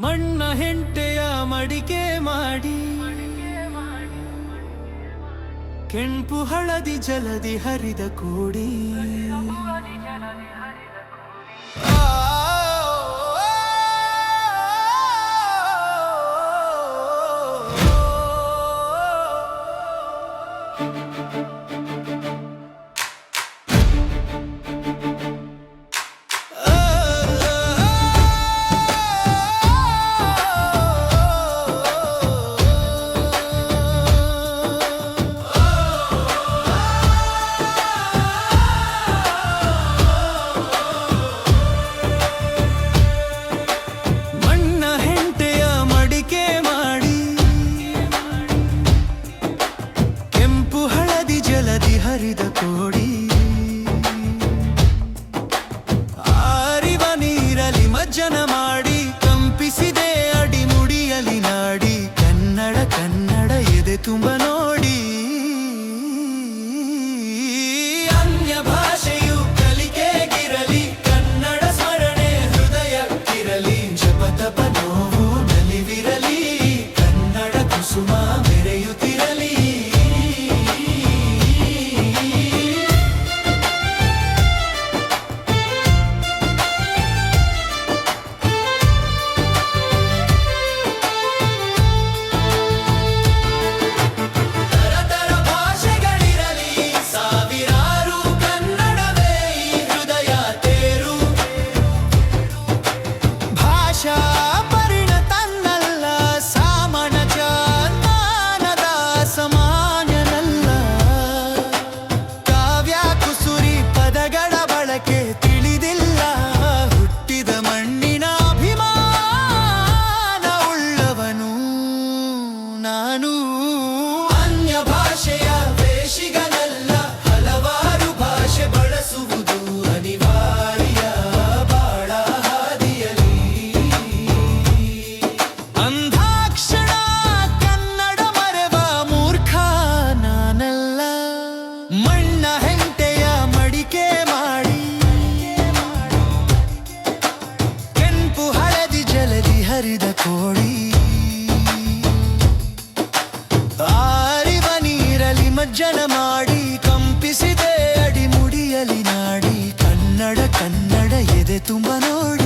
ಮಣ್ಣ ಹೆಂಟೆಯ ಮಡಿಕೆ ಮಾಡಿ ಕೆಂಪು ಹಳದಿ ಜಲದಿ ಹರಿದ ಕೂಡಿ ಮಣ್ಣ ಕೋಡಿ ಆರಿವ ನೀರಲಿ ಮಜ್ಜನ ಮಾಡಿ, ಕಂಪಿಸಿದೆ ಅಡಿ ಮುಡಿಯಲಿ ನಾಡಿ, ಕನ್ನಡ ಕನ್ನಡ ಎದೆ ತುಂಬ ನೋಡಿ. ಅನ್ಯ ಭಾಷೆಯು ಕಲಿಕೆಗಿರಲಿ, ಕನ್ನಡ ಸ್ಮರಣೆ ಹೃದಯಕ್ಕಿರಲಿ, ಜಪತಪ ನೋವು ನಲಿವಿರಲಿ, ಕನ್ನಡ ಕುಸುಮ ನನ್ನ ಹೆಂಡತೆಯ ಮಡಿಕೆ ಮಾಡಿ. ಕೆಂಪು ಹಳದಿ ಜಲದಿ ಹರಿದ ಕೋಳಿ. ಆರಿವ ನೀರಲಿ ಮಜ್ಜನ ಮಾಡಿ ಕಂಪಿಸಿದೆ ಅಡಿ ಮುಡಿಯಲಿ ನಾಡಿ. ಕನ್ನಡ ಕನ್ನಡ ಎದೆ ತುಂಬ ನೋಡಿ.